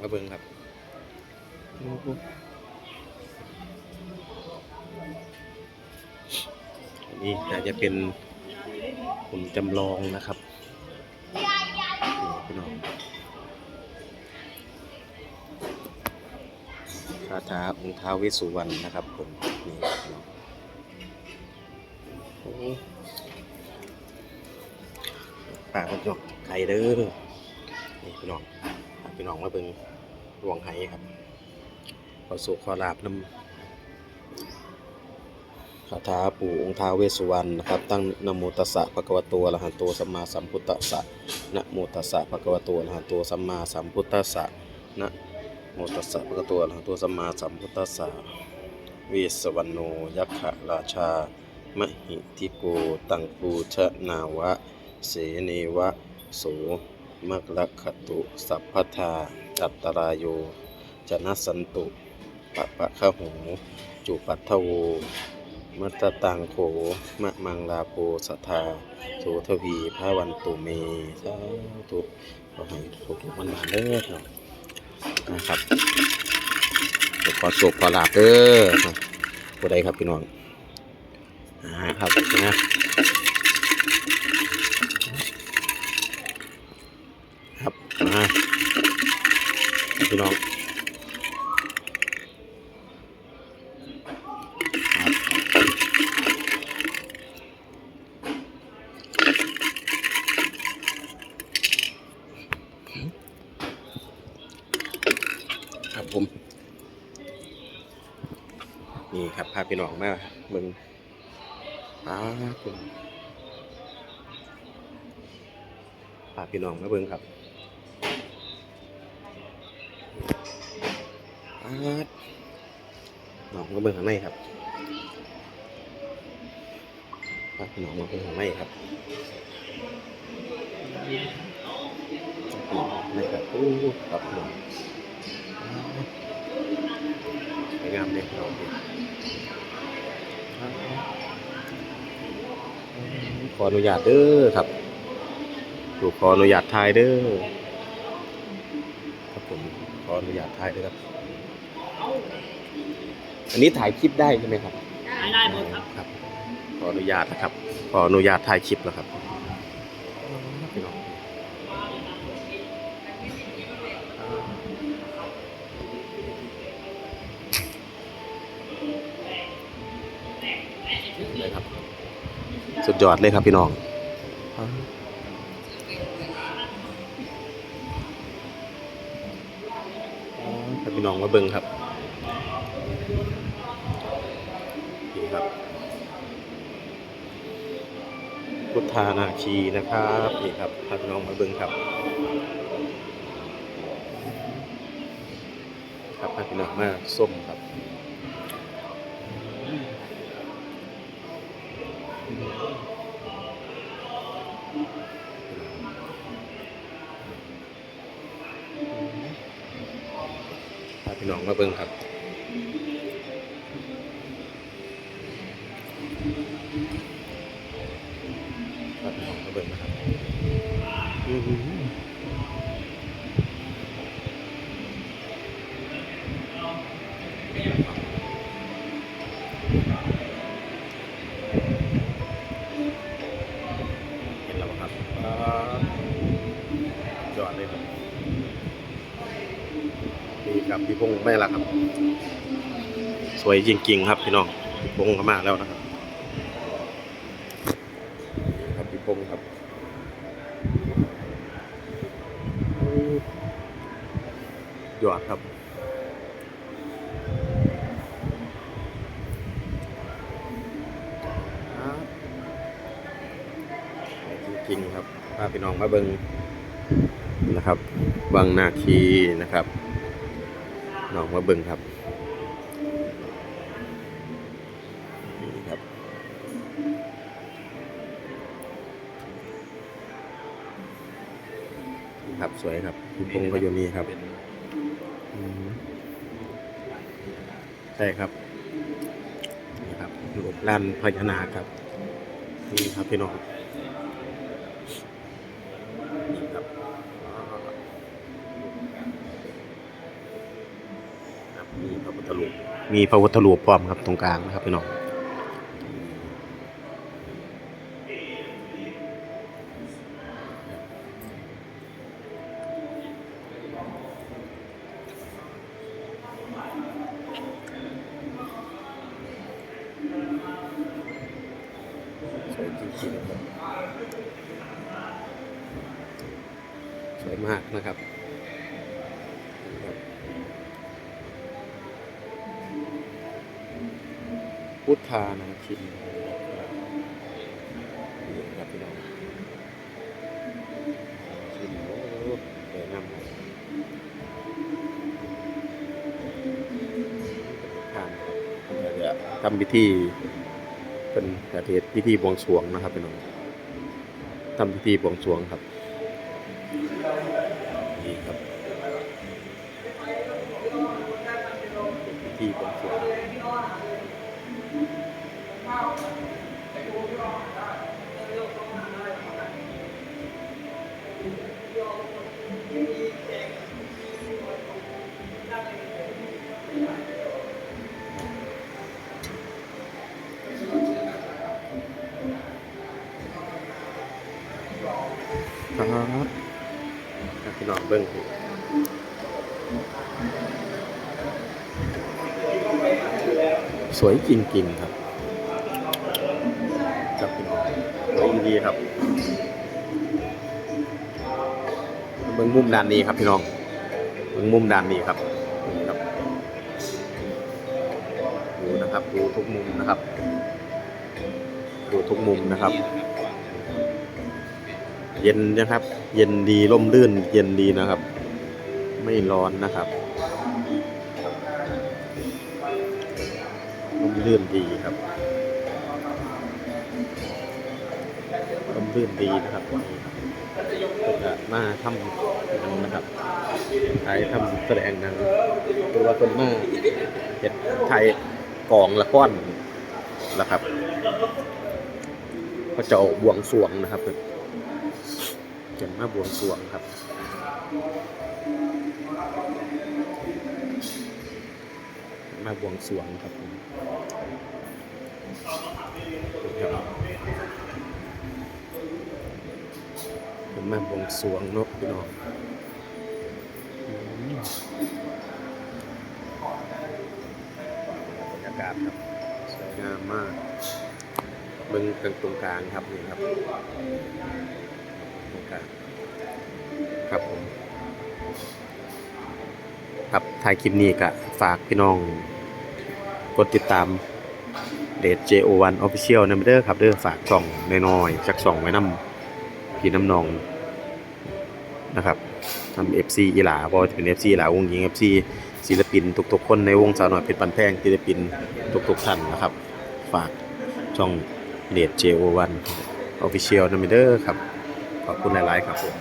มาเบิ่งครับอันนี้น่าจะเป็นหุ่นจำลองนะครับนี่พี่น้องคาถาองค์ท้าวเวสสุวรรณนะครับผมนี่พี่น้องโอ้ปากมันจกไข่เด้อนี่พี่น้อง พี่น้องมาเบิ่งหลวงไห้ครับขอสุขขอลาบน้ำคาถาปู่องค์ท้าเวสุวรรณนะครับตั้งนโมตัสสะภะคะวะโตอะระหะโตสัมมาสัมพุทธัสสะนะโมตัสสะภะคะวะโตอะระหะโตสัมมาสัมพุทธัสสะนะโมตัสสะภะคะวะโตอะระหะโตสัมมาสัมพุทธัสสะเวสวรรณโนยักขะราชามหิทิโกตังปูชนาวะ เสเนวะ โส มักลักขตุ สัพพทาอัตตรายโยจนะสันตุปะปะขะหูจุปัทโว มัตตังโขมะมังลาโพสัทธาโสทวีพระวันตุเมสาธุขอให้ทุกทุกวันมาเด้อนะครับขอโชคขอลาบเด้อผู้ใดครับพี่น้องอ่าครับนะ ครับมาพี่น้องครับครับผม นี่ ครับพาพี่น้องมาเบิ่งพาคุณพาพี่น้องมาเบิ่งครับอาดหนองก็เบิ่งข้างในครับครับหนองมาเบิ่งข้างในครับนี่ครับโอ้ครับหนอง วยงามเลยหนองนี่ขออนุญาตเด้อครับถูกขออนุญาตถ่ายเด้อครับผมขออนุญาตถ่ายเด้อครับ อันนี้ถ่ายคลิปได้ใช่ไหมครับได้ได้หมดครับครับขออนุญาตนะครับ ขออนุญาตถ่ายคลิปแล้วครับ สุดยอดเลยครับพี่น้องครับพี่น้องมาเบิ่งครับนี่ครับพุทธานาคีนะครับนี่ครับพาพี่น้องมาเบิ่งครับ ครับพาพี่น้องมาส้มครับ พี่น้องมาเบิ่งครับครับพี่น้องมาเบิ่งนะครับเห็นแล้วครับอ่ายอดเลยครับ นี่ครับพี่พงษ์ไม่ละครับ สวยจริงๆครับพี่น้องพี่พงษ์ก็มาแล้วนะครับครับพี่พงษ์ครับยอดครับครับจริงครับพาพี่น้องมาเบิงนะครับวังนาคีนะครับ น้องมาเบิงครับนี่ครับนี่ครับสวยครับพี่พงษ์ก็อยู่นี่ครับอืมใช่ครับนี่ครับรูปลานพญานาคครับ นี่ครับพี่น้อง มีพระพุทธรูปมีพระพุทธรูปพร้อมครับตรงกลางนะครับพี่น้องสวยมากนะครับ พุทธานาคินนี่ครับพี่น้องคินโอ้สวยงามเลยทานเดี๋ยวทำพิธีเป็นประเทศพิธีบวงสรวงนะครับพี่น้องทำพิธีบวงสรวงครับนี่ครับพิธีบวงสรวง ครับครับพี่น้องเบิ้งสิสวยจริงๆครับครับพี่น้องสวยดีครับเบิ้งมุมด้านนี้ครับพี่น้องเบิ้งมุมด้านนี้ครับนี่ครับดูนะครับดูทุกมุมนะครับดูทุกมุมนะครับ เย็นนะครับ เย็นดีร่มรื่น เย็นดีนะครับ ไม่ร้อนนะครับร่มรื่นดีครับร่มรื่นดีนะครับจะมาทำหนังนะครับถ่ายทำแสดงหนังตัวาคนมาเห็ดไทยกองละก้อนนะครับก็จะเอาบวงสรวงนะครับ เขียนมาบวงสรวงครับมาบวงสรวงครับผมเป็นมาบวงสรวงเนกพี่น้องบรรยากาศครับสวยงามมากเบิ้งตรงกลางครับนี่ครับ ครับครับผมครับถ่ายคลิปนี้ก็ฝากพี่น้อง กดติดตามเดท JO1 Official นะเด้อครับเด้อฝากช่องน้อยๆจักช่องไว้น้ำพี่น้ำนองนะครับทำ FC อีหลาบอจะเป็น FC อีหลาวงหญิง FC ศิลปินทุกๆคนในวงสาวน้อยเป็นปันแพงศิลปินทุกๆท่านนะครับ ฝากช่องเดท JO1 Official นะเด้อครับ ขอบคุณหลาย ๆ ครับผม